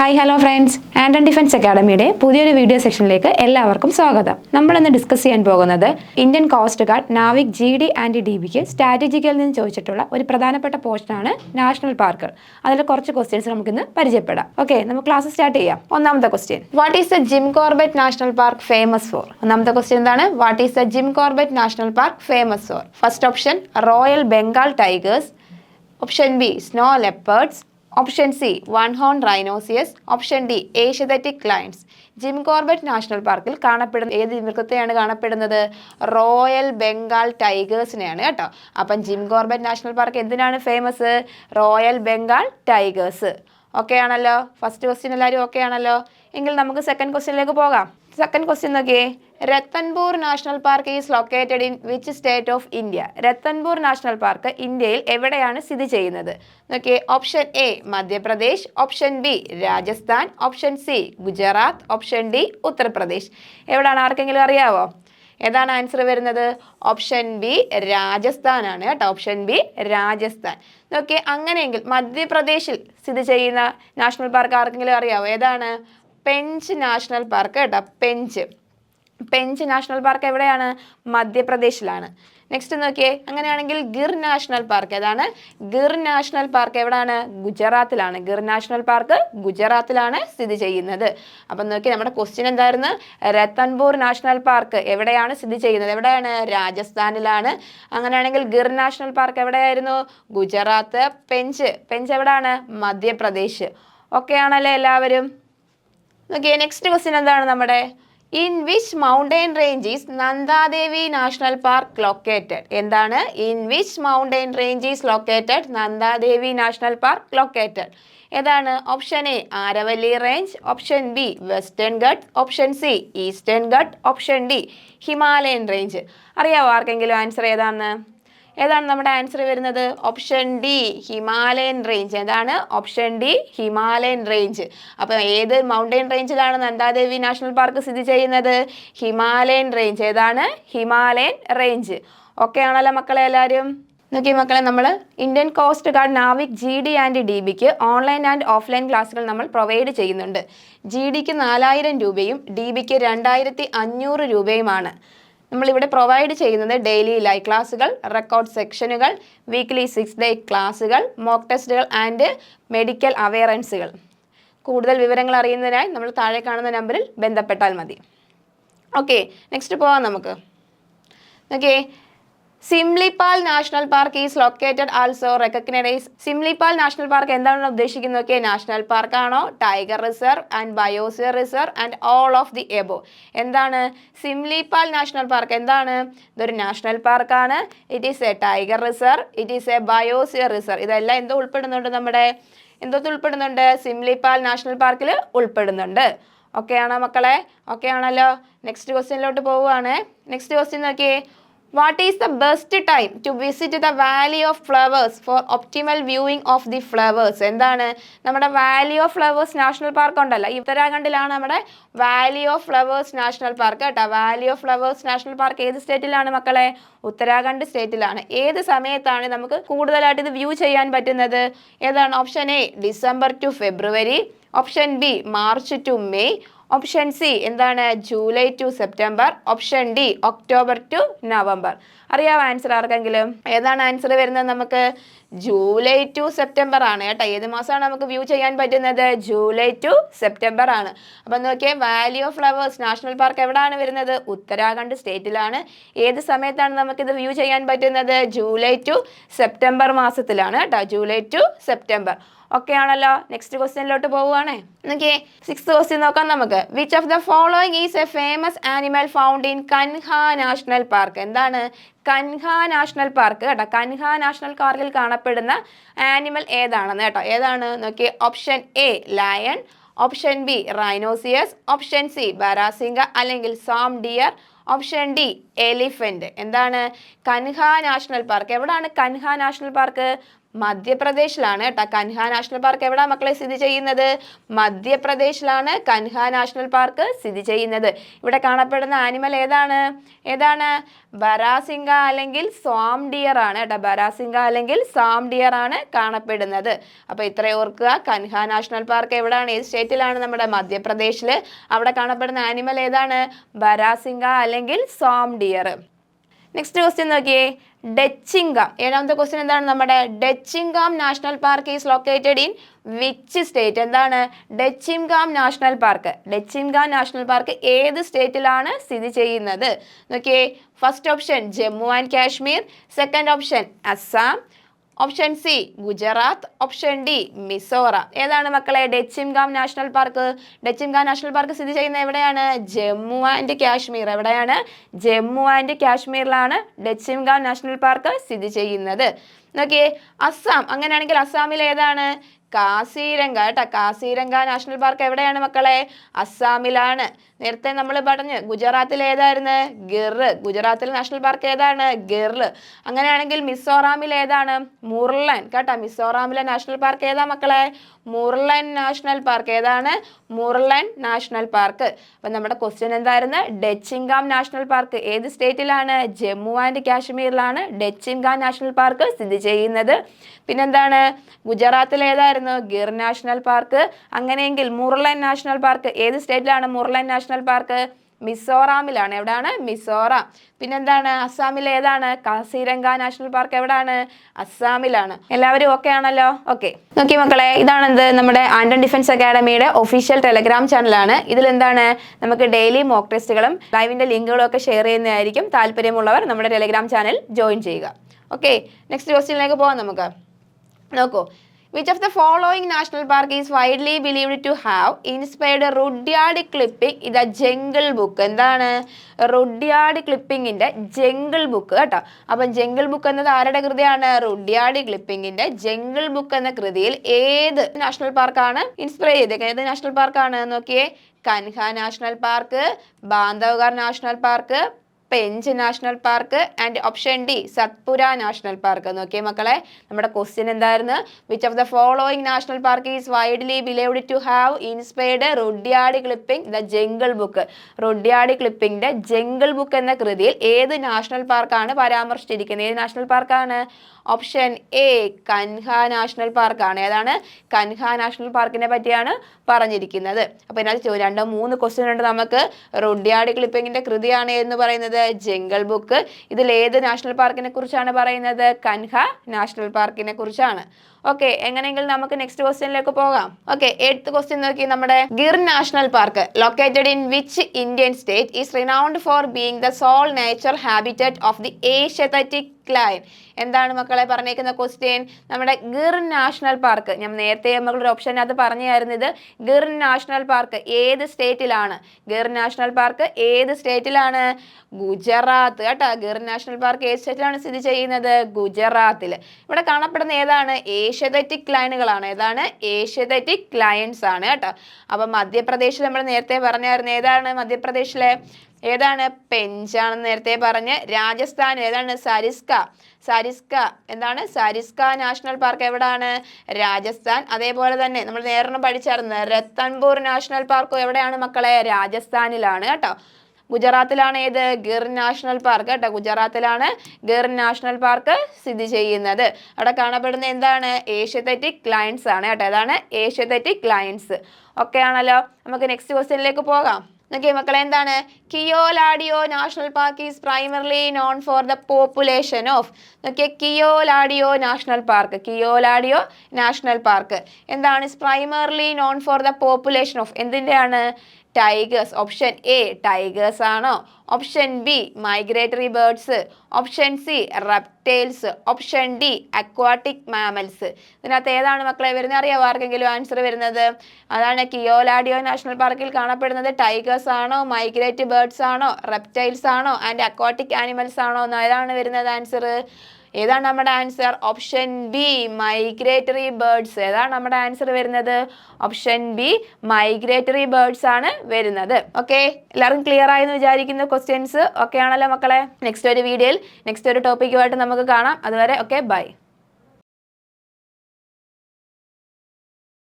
Hi hello friends and and defence അക്കാഡമിയുടെ പുതിയൊരു video സെക്ഷനിലേക്ക് എല്ലാവർക്കും സ്വാഗതം. നമ്മൾ ഇന്ന് ഡിസ്കസ് ചെയ്യാൻ പോകുന്നത് Indian coast guard Navik G D and D ബിക്ക് സ്ട്രാറ്റജിക്കൽ നിന്ന് ചോദിച്ചിട്ടുള്ള ഒരു പ്രധാനപ്പെട്ട പോസ്റ്റാണ് നാഷണൽ പാർക്കുകൾ അതിൽ കുറച്ച് ക്വസ്റ്റ്യൻസ് നമുക്കിന്ന് പരിചയപ്പെടാം. ഓക്കെ നമുക്ക് ക്ലാസ് സ്റ്റാർട്ട് ചെയ്യാം. ഒന്നാമത്തെ question what is the Jim Corbett national park famous for ഒന്നാമത്തെ ക്വസ്റ്റ്യൻ എന്താണ്? What is the Jim Corbett national park famous for first option royal Bengal tigers option B snow leopards option C one horn rhinoceros. Option D Asiatic lions Jim Corbett national പാർക്കിൽ കാണപ്പെടുന്ന ഏത് മൃഗത്തെയാണ് കാണപ്പെടുന്നത്? Royal Bengal ടൈഗേഴ്സിനെയാണ് കേട്ടോ. അപ്പം Jim Corbett national park എന്തിനാണ് famous royal Bengal tigers. Okay ആണല്ലോ? First question എല്ലാവരും ഓക്കെ ആണല്ലോ? എങ്കിൽ നമുക്ക് സെക്കൻഡ് ക്വസ്റ്റ്യനിലേക്ക് പോകാം. സെക്കൻഡ് ക്വസ്റ്റ്യൻ നോക്കിയേ Ratanpur national park is located in which state of India Ratanpur national park ഇന്ത്യയിൽ എവിടെയാണ് സ്ഥിതി ചെയ്യുന്നത്? നോക്കിയേ option A Madhya Pradesh option B Rajasthan option C Gujarat option D Uttar Pradesh. എവിടെയാണ് ആർക്കെങ്കിലും അറിയാവോ? ഏതാണ് ആൻസർ വരുന്നത്? ഓപ്ഷൻ ബി രാജസ്ഥാനാണ് കേട്ടോ. Option B Rajasthan. നോക്കിയേ അങ്ങനെയെങ്കിൽ മധ്യപ്രദേശിൽ സ്ഥിതി ചെയ്യുന്ന നാഷണൽ പാർക്ക് ആർക്കെങ്കിലും അറിയാവോ? ഏതാണ്? പെഞ്ച് നാഷണൽ പാർക്ക് കേട്ടോ പെഞ്ച്. പെഞ്ച് നാഷണൽ പാർക്ക് എവിടെയാണ്? മധ്യപ്രദേശിലാണ്. നെക്സ്റ്റ് നോക്കിയേ അങ്ങനെയാണെങ്കിൽ ഗിർ നാഷണൽ പാർക്ക് അതാണ് ഗിർ നാഷണൽ പാർക്ക് എവിടെയാണ് ഗുജറാത്തിലാണ്. ഗിർ നാഷണൽ പാർക്ക് ഗുജറാത്തിലാണ് സ്ഥിതി ചെയ്യുന്നത്. അപ്പം നോക്കി നമ്മുടെ ക്വസ്റ്റ്യൻ എന്തായിരുന്നു? രത്തൻപൂർ നാഷണൽ പാർക്ക് എവിടെയാണ് സ്ഥിതി ചെയ്യുന്നത്? എവിടെയാണ്? രാജസ്ഥാനിലാണ്. അങ്ങനെയാണെങ്കിൽ ഗിർ നാഷണൽ പാർക്ക് എവിടെയായിരുന്നു? ഗുജറാത്ത്. പെഞ്ച് പെഞ്ച് എവിടെയാണ് മധ്യപ്രദേശ്. ഓക്കെ ആണല്ലേ എല്ലാവരും? ഓക്കെ നെക്സ്റ്റ് ക്വസ്റ്റ്യൻ എന്താണ് നമ്മുടെ? In which mountain range is Nanda Devi national park located എന്താണ്? In which mountain range is located Nanda Devi national park located ഏതാണ്? Option A Aravalli range option B western ghat option C eastern ghat option D Himalayan range അറിയാവോ ആർക്കെങ്കിലും answer ഏതാണെന്ന് ഏതാണ് നമ്മുടെ answer വരുന്നത്? Option D Himalayan range ഏതാണ്? Option D Himalayan range അപ്പോൾ ഏത് മൗണ്ടൻ റേഞ്ചിലാണ് നന്ദാദേവി നാഷണൽ പാർക്ക് സ്ഥിതി ചെയ്യുന്നത്? ഹിമാലയൻ റേഞ്ച് ഏതാണ്? ഹിമാലയൻ റേഞ്ച് ഓക്കെ ആണല്ലോ മക്കളെ എല്ലാവരും നോക്കി മക്കളെ നമ്മൾ Indian coast guard Navik G D and D ബിക്ക് ഓൺലൈൻ ആൻഡ് ഓഫ്ലൈൻ ക്ലാസ്സുകൾ നമ്മൾ പ്രൊവൈഡ് ചെയ്യുന്നുണ്ട്. ജി ഡിക്ക് നാലായിരം രൂപയും ഡി ബിക്ക് രണ്ടായിരത്തി അഞ്ഞൂറ് രൂപയുമാണ്. നമ്മളിവിടെ പ്രൊവൈഡ് ചെയ്യുന്നത് ഡെയിലി ലൈവ് ക്ലാസ്സുകൾ റെക്കോർഡ് സെക്ഷനുകൾ വീക്ക്ലി സിക്സ് ഡേ ക്ലാസ്സുകൾ മോക്ക് ടെസ്റ്റുകൾ ആൻഡ് മെഡിക്കൽ അവയറൻസുകൾ കൂടുതൽ വിവരങ്ങൾ അറിയുന്നതിനായി നമ്മൾ താഴെ കാണുന്ന നമ്പറിൽ ബന്ധപ്പെട്ടാൽ മതി. ഓക്കെ നെക്സ്റ്റ് പോവാം നമുക്ക്. Okay Similipal national park is located also recognise Similipal national park എന്താണ് ഉദ്ദേശിക്കുന്നത് ഒക്കെ നാഷണൽ പാർക്ക് ആണോ tiger reserve and biosphere reserve and all of the above എന്താണ്? സിംലിപാൽ നാഷണൽ പാർക്ക് എന്താണ്? ഇതൊരു നാഷണൽ പാർക്കാണ്. It is a tiger reserve it is a biosphere reserve ഇതെല്ലാം എന്തോ ഉൾപ്പെടുന്നുണ്ട് നമ്മുടെ? എന്തോ ഉൾപ്പെടുന്നുണ്ട്? സിംലിപാൽ നാഷണൽ പാർക്കിൽ ഉൾപ്പെടുന്നുണ്ട്. ഓക്കെ ആണോ മക്കളെ? ഓക്കെ ആണല്ലോ നെക്സ്റ്റ് ക്വസ്റ്റ്യനിലോട്ട് പോവുകയാണ്. നെക്സ്റ്റ് ക്വസ്റ്റ്യൻ നോക്കിയേ what is the best time to visit the valley of flowers for optimal viewing of the flowers എന്താണ്? നമ്മുടെ valley of flowers national park ഉണ്ടല്ലോ. ഉത്തരാഖണ്ഡിലാണ് നമ്മുടെ valley of flowers national park കേട്ടോ. Valley of flowers national park ഏത് സ്റ്റേറ്റിലാണ് മക്കളെ? ഉത്തരാഖണ്ഡ് സ്റ്റേറ്റിലാണ് ഏത് സമയത്താണ് നമുക്ക് കൂടുതലായിട്ട് ഇത് വ്യൂ ചെയ്യാൻ പറ്റുന്നത്? ഏതാണ്? Option A December to February option B March to May option C എന്താണ്? July to September option D October to November അറിയാവോ ആൻസർ ആർക്കെങ്കിലും? ഏതാണ് ആൻസർ വരുന്നത് നമുക്ക്? ജൂലൈ ടു സെപ്റ്റംബർ ആണ് കേട്ടോ. ഏത് മാസമാണ് നമുക്ക് വ്യൂ ചെയ്യാൻ പറ്റുന്നത്? ജൂലൈ ടു സെപ്റ്റംബർ ആണ്. അപ്പം നോക്കിയാൽ valley of flowers national park എവിടെയാണ് വരുന്നത്? ഉത്തരാഖണ്ഡ് സ്റ്റേറ്റിലാണ്. ഏത് സമയത്താണ് നമുക്കിത് വ്യൂ ചെയ്യാൻ പറ്റുന്നത്? ജൂലൈ ടു സെപ്റ്റംബർ മാസത്തിലാണ് കേട്ടോ. ജൂലൈ ടു സെപ്റ്റംബർ ഓക്കെ ആണല്ലോ നെക്സ്റ്റ് ക്വസ്റ്റ്യനിലോട്ട് പോവുകയാണേ. നോക്കിയേ സിക്സ് ക്വസ്റ്റ്യൻ നോക്കാം നമുക്ക്. Which of the following is a famous animal found in Kanha national park എന്താണ്? കൻഹ നാഷണൽ പാർക്ക് കേട്ടോ. കൻഹ നാഷണൽ പാർക്കിൽ കാണപ്പെടുന്ന ആനിമൽ ഏതാണെന്ന് കേട്ടോ. ഏതാണ്? നോക്കിയേ option A lion option B rhinoceros option C barasingha അല്ലെങ്കിൽ swamp deer option D elephant എന്താണ്? കൻഹ നാഷണൽ പാർക്ക് എവിടെയാണ് കൻഹ നാഷണൽ പാർക്ക് മധ്യപ്രദേശിലാണ് കേട്ടോ. കൻഹ നാഷണൽ പാർക്ക് എവിടെ മക്കളെ സ്ഥിതി ചെയ്യുന്നത്? മധ്യപ്രദേശിലാണ് കൻഹ നാഷണൽ പാർക്ക് സ്ഥിതി ചെയ്യുന്നത്. ഇവിടെ കാണപ്പെടുന്ന ആനിമൽ ഏതാണ്? ഏതാണ്? ബരാസിംഗ അല്ലെങ്കിൽ സോം ഡിയർ ആണ് കേട്ടോ. ബരാസിംഗ അല്ലെങ്കിൽ സാം ഡിയർ ആണ് കാണപ്പെടുന്നത്. അപ്പോൾ ഇത്ര ഓർക്കുക. കൻഹ നാഷണൽ പാർക്ക് എവിടെയാണ് ഏത് സ്റ്റേറ്റിലാണ് നമ്മുടെ മധ്യപ്രദേശിൽ അവിടെ കാണപ്പെടുന്ന ആനിമൽ ഏതാണ്? ബരാസിംഗ അല്ലെങ്കിൽ സോം ഡിയർ. നെക്സ്റ്റ് ക്വസ്റ്റ്യൻ നോക്കിയേ. ഡച്ചിങ്കാം. ഏഴാമത്തെ ക്വസ്റ്റ്യൻ എന്താണ്? നമ്മുടെ Dachigam national park is located in which state എന്താണ്? Dachigam national park. Dachigam national park ഏത് സ്റ്റേറ്റിലാണ് സ്ഥിതി ചെയ്യുന്നത്? നോക്കിയേ. First option Jammu and Kashmir. Second option Assam. Option C Gujarat option D Mizoram ഏതാണ് മക്കളെ? Dachigam national park Dachigam national park സ്ഥിതി ചെയ്യുന്ന എവിടെയാണ്? ജമ്മു ആൻഡ് കാശ്മീർ എവിടെയാണ്? ജമ്മു ആൻഡ് കാശ്മീരിലാണ് ഡെച്ചിംഗാം നാഷണൽ പാർക്ക് സ്ഥിതി ചെയ്യുന്നത്. നോക്കിയേ അസ്സാം. അങ്ങനെയാണെങ്കിൽ അസ്സാമിൽ ഏതാണ്? കാസിരംഗ കേട്ടോ. കാസിരംഗ നാഷണൽ പാർക്ക് എവിടെയാണ് മക്കളെ? അസ്സാമിലാണ്. നേരത്തെ നമ്മൾ പറഞ്ഞു ഗുജറാത്തിൽ ഏതായിരുന്നു? ഗിർ. ഗുജറാത്തിൽ നാഷണൽ പാർക്ക് ഏതാണ്? ഗിർ. അങ്ങനെയാണെങ്കിൽ മിസോറാമിൽ ഏതാണ്? മുർലൻ കേട്ടോ. മിസോറാമിലെ നാഷണൽ പാർക്ക് ഏതാ മക്കളെ? Murlen national park. ഏതാണ്? Murlen national park. അപ്പം നമ്മുടെ ക്വസ്റ്റ്യൻ എന്തായിരുന്നു? Dachigam national park. ഏത് സ്റ്റേറ്റിലാണ്? ജമ്മു ആൻഡ് കാശ്മീരിലാണ് ഡച്ചിങ്കാം നാഷണൽ പാർക്ക് സ്ഥിതി ചെയ്യുന്നത്. പിന്നെന്താണ്? ഗുജറാത്തിൽ ഏതായിരുന്നു? Gir national park. അങ്ങനെയെങ്കിൽ മുർലൻ നാഷണൽ പാർക്ക്. ഏത് സ്റ്റേറ്റിലാണ് മുർലൻ നാഷണൽ പാർക്ക്? മിസോറാമിലാണ്. എവിടെയാണ് മിസോറാം. പിന്നെന്താണ്? അസ്സാമിലെ ഏതാണ്? കാസിരംഗ നാഷണൽ പാർക്ക് എവിടെയാണ് അസ്സാമിലാണ്. എല്ലാവരും ഓക്കെ ആണല്ലോ? ഓക്കെ നോക്കി മക്കളെ ഇതാണ് എന്ത് നമ്മുടെ ആൻഡൻ ഡിഫൻസ് അക്കാഡമിയുടെ ഒഫീഷ്യൽ ടെലഗ്രാം ചാനലാണ് ഇതിൽ എന്താണ് നമുക്ക് ഡെയിലി മോക്ക് ടെസ്റ്റുകളും ലൈവിന്റെ ലിങ്കുകളും ഒക്കെ ഷെയർ ചെയ്യുന്നതായിരിക്കും. താല്പര്യമുള്ളവർ നമ്മുടെ ടെലഗ്രാം ചാനൽ ജോയിൻ ചെയ്യുക. ഓക്കെ നെക്സ്റ്റ് ക്വസ്റ്റ്യനിലേക്ക് പോകാം നമുക്ക്. നോക്കൂ. Which of the following national park is widely believed to have inspired Rudyard Kipling ഇത് ജംഗിൾ ബുക്ക് എന്താണ്? റുഡ്യാർഡ് ക്ലിപ്പിങ്ങിന്റെ ജംഗിൾ ബുക്ക് കേട്ടോ. അപ്പം ജംഗിൾ ബുക്ക് എന്നത് ആരുടെ കൃതിയാണ്? റുഡ്യാർഡ് ക്ലിപ്പിങ്ങിന്റെ ജംഗിൾ ബുക്ക് എന്ന കൃതിയിൽ ഏത് നാഷണൽ പാർക്കാണ് ഇൻസ്പയർ ചെയ്തേക്കുന്നത്? ഏത് നാഷണൽ പാർക്കാണ് നോക്കിയേ. Kanha national park Bandhavgarh national park Pench national park and option D Satpura national park. നോക്കിയേ മക്കളെ നമ്മുടെ ക്വസ്റ്റ്യൻ എന്തായിരുന്നു? Which of the following national park is widely believed to have inspired Rudyard Kipling the jungle book Rudyard ക്ലിപ്പിംഗിന്റെ jungle book എന്ന കൃതിയിൽ ഏത് national പാർക്കാണ് പരാമർശിച്ചിരിക്കുന്നത്? ഏത് national പാർക്കാണ് ഓപ്ഷൻ എ കൻഹ നാഷണൽ പാർക്കാണ് ഏതാണ്? കൻഹ നാഷണൽ പാർക്കിനെ പറ്റിയാണ് പറഞ്ഞിരിക്കുന്നത്. അപ്പോൾ ഇതിനകത്ത് രണ്ടോ മൂന്ന് ക്വസ്റ്റ്യൻ ഉണ്ട് നമുക്ക്. റുഡ്യാടി ക്ലിപ്പിംഗിന്റെ കൃതിയാണ് എന്ന് പറയുന്നത്. Jungle book. ഇതിൽ ഏത് നാഷണൽ പാർക്കിനെ കുറിച്ചാണ് പറയുന്നത്? കൻഹ നാഷണൽ പാർക്കിനെ കുറിച്ചാണ്. ഓക്കെ എങ്ങനെയെങ്കിൽ നമുക്ക് നെക്സ്റ്റ് ക്വസ്റ്റ്യനിലേക്ക് പോകാം. ഓക്കെ എയ്ത്ത് ക്വസ്റ്റ്യൻ നോക്കി നമ്മുടെ Gir national park located in which Indian state is renowned for being the sole nature habitat of the Asiatic lion എന്താണ് മക്കളെ പറഞ്ഞേക്കുന്ന ക്വസ്റ്റ്യൻ നമ്മുടെ ഗിർ നാഷണൽ പാർക്ക്. ഞാൻ നേരത്തെ നമ്മളൊരു ഓപ്ഷനകത്ത് പറഞ്ഞായിരുന്നു ഇത്. ഗിർ നാഷണൽ പാർക്ക് ഏത് സ്റ്റേറ്റിലാണ് ഗിർ നാഷണൽ പാർക്ക് ഏത് സ്റ്റേറ്റിലാണ് ഗുജറാത്ത്. കേട്ടോ ഗിർ നാഷണൽ പാർക്ക് ഏത് സ്റ്റേറ്റിലാണ് സ്ഥിതി ചെയ്യുന്നത്? ഗുജറാത്തിൽ. ഇവിടെ കാണപ്പെടുന്ന ഏതാണ്? ഏഷ്യതെറ്റിക് ലൈനുകളാണ്. ഏതാണ്? ഏഷ്യതെറ്റിക് ലയൻസ് ആണ് കേട്ടോ. അപ്പം മധ്യപ്രദേശിൽ നമ്മൾ നേരത്തെ പറഞ്ഞായിരുന്നു. ഏതാണ് മധ്യപ്രദേശിലെ ഏതാണ്? പെഞ്ചാണെന്ന് നേരത്തെ പറഞ്ഞ് രാജസ്ഥാൻ ഏതാണ്? സരിസ്ക. സരിസ്ക എന്താണ്? സരിസ്ക നാഷണൽ പാർക്ക് എവിടെയാണ് രാജസ്ഥാൻ. അതേപോലെ തന്നെ നമ്മൾ നേരെ പഠിച്ചായിരുന്നു രത്തൻപൂർ നാഷണൽ പാർക്കും എവിടെയാണ് മക്കളെ? രാജസ്ഥാനിലാണ് കേട്ടോ. ഗുജറാത്തിലാണ് ഏത്? ഗിർ നാഷണൽ പാർക്ക് കേട്ടോ. ഗുജറാത്തിലാണ് ഗിർ നാഷണൽ പാർക്ക് സ്ഥിതി ചെയ്യുന്നത്. അവിടെ കാണപ്പെടുന്ന എന്താണ്? ഏഷ്യത്തെറ്റിക് ക്ലയൻസ് ആണ് കേട്ടോ. ഏതാണ്? ഏഷ്യത്തെറ്റിക് ക്ലയൻസ് ഓക്കെ ആണല്ലോ നമുക്ക് നെക്സ്റ്റ് ക്വസ്റ്റ്യനിലേക്ക് പോകാം. നോക്കിയേ മക്കളെ എന്താണ്? Keoladeo national park is primarily known for the population of നോക്കിയേ Keoladeo national park Keoladeo national park എന്താണ്? Primarily known for the population of എന്തിന്റെയാണ്? Tigers option A tigers ആണോ? Option B migratory birds option C reptiles option D aquatic mammals ഇതിനകത്ത് ഏതാണ് മക്കളെ വരുന്നത്? അറിയാമോ ആർക്കെങ്കിലും answer വരുന്നത്? അതാണ് കിയോലാഡിയോ നാഷണൽ പാർക്കിൽ കാണപ്പെടുന്നത്. ടൈഗേഴ്സ് ആണോ? മൈഗ്രേറ്റ് ബേർഡ്സ് ആണോ? റെപ്റ്റൈൽസ് ആണോ? ആൻഡ് അക്വാട്ടിക് ആനിമൽസ് ആണോ? എന്ന് ഏതാണ് വരുന്നത് ആൻസർ ഏതാണ് നമ്മുടെ answer? Option B migratory birds ഏതാണ് നമ്മുടെ ആൻസർ വരുന്നത്? ഓപ്ഷൻ ബി മൈഗ്രേറ്ററി ബേർഡ്സ് ആണ് വരുന്നത്. ഓക്കെ എല്ലാവർക്കും ക്ലിയർ ആയെന്ന് വിചാരിക്കുന്ന ക്വസ്റ്റ്യൻസ് ഓക്കെ ആണല്ലോ മക്കളെ? നെക്സ്റ്റ് ഒരു വീഡിയോയിൽ നെക്സ്റ്റ് ഒരു ടോപ്പിക്കുമായിട്ട് നമുക്ക് കാണാം. അതുവരെ ഓക്കെ ബൈ